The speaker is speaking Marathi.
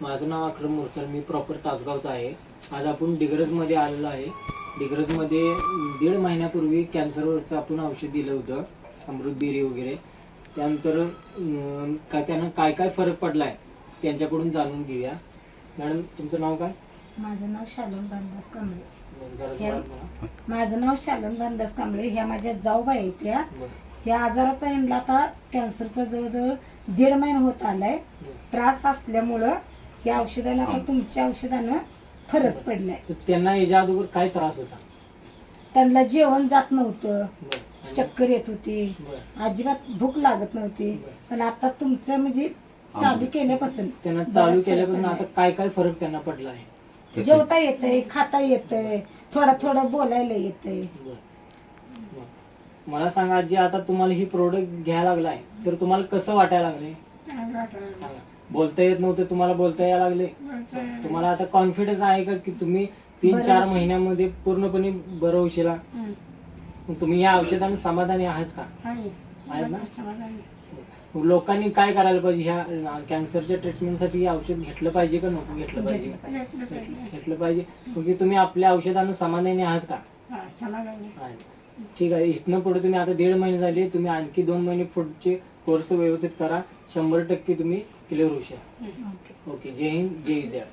माझं नाव अक्रम मुरसर मी प्रॉपर तासगावचा आहे. आज आपण डिग्रजमध्ये आलेलो आहे. डिग्रजमध्ये दीड महिन्यापूर्वी कॅन्सरवरचं आपण औषध दिलं होतं अमृतबिरी वगैरे. त्यानंतर काय त्यांना काय काय फरक पडला आहे त्यांच्याकडून जाणून घेऊया. मॅडम तुमचं नाव काय? माझं नाव शालन भानदास कांबळे. माझं नाव शालन भानदास कांबळे. ह्या माझ्या जाऊबाई त्या. ह्या आजाराचा यांना आता कॅन्सरचा जवळजवळ दीड महिना होत आलाय. त्रास असल्यामुळं या औषधाला आता तुमच्या औषधानं फरक पडलाय तर त्यांना याच्या अगोदर काय त्रास होता त्यांना जेवण जात नव्हतं बरं. आणि- चक्कर येत होती बरं. अजिबात भूक लागत नव्हती बरं. पण आता तुमचं म्हणजे चालू केल्यापासून त्यांना चालू बराच फरक केल्यापासून आता. काय काय फरक त्यांना पडला आहे जेवता येतंय खाता येतंय थोडं थोडं बोलायला येतंय बरं. बरं. मला सांगा जे आता तुम्हाला ही प्रोडक्ट घ्यायला लागलाय तर तुम्हाला कसं वाटायला लागले? सांगा. बोलता येत नव्हतं तुम्हाला बोलता यायला लागले? तुम्हाला आता कॉन्फिडन्स आहे का की तुम्ही तीन चार. महिन्यामध्ये पूर्णपणे बरं होशील? तुम्ही या औषधाने समाधानी आहात का? आहेत ना? लोकांनी काय करायला पाहिजे? ह्या कॅन्सरच्या ट्रीटमेंटसाठी हे औषध घेतलं पाहिजे का नको घेतलं पाहिजे? घेतलं पाहिजे. म्हणजे तुम्ही आपल्या औषधानं समाधानी आहात का. ठीक आहे इथनं पुढे तुम्ही आता दीड महिने झाले तुम्ही आणखी दोन महिने पुढचे कोर्स व्यवस्थित करा. शंभर टक्के तुम्ही क्लिअर होऊ शकता ओके. जय हिंद जय जय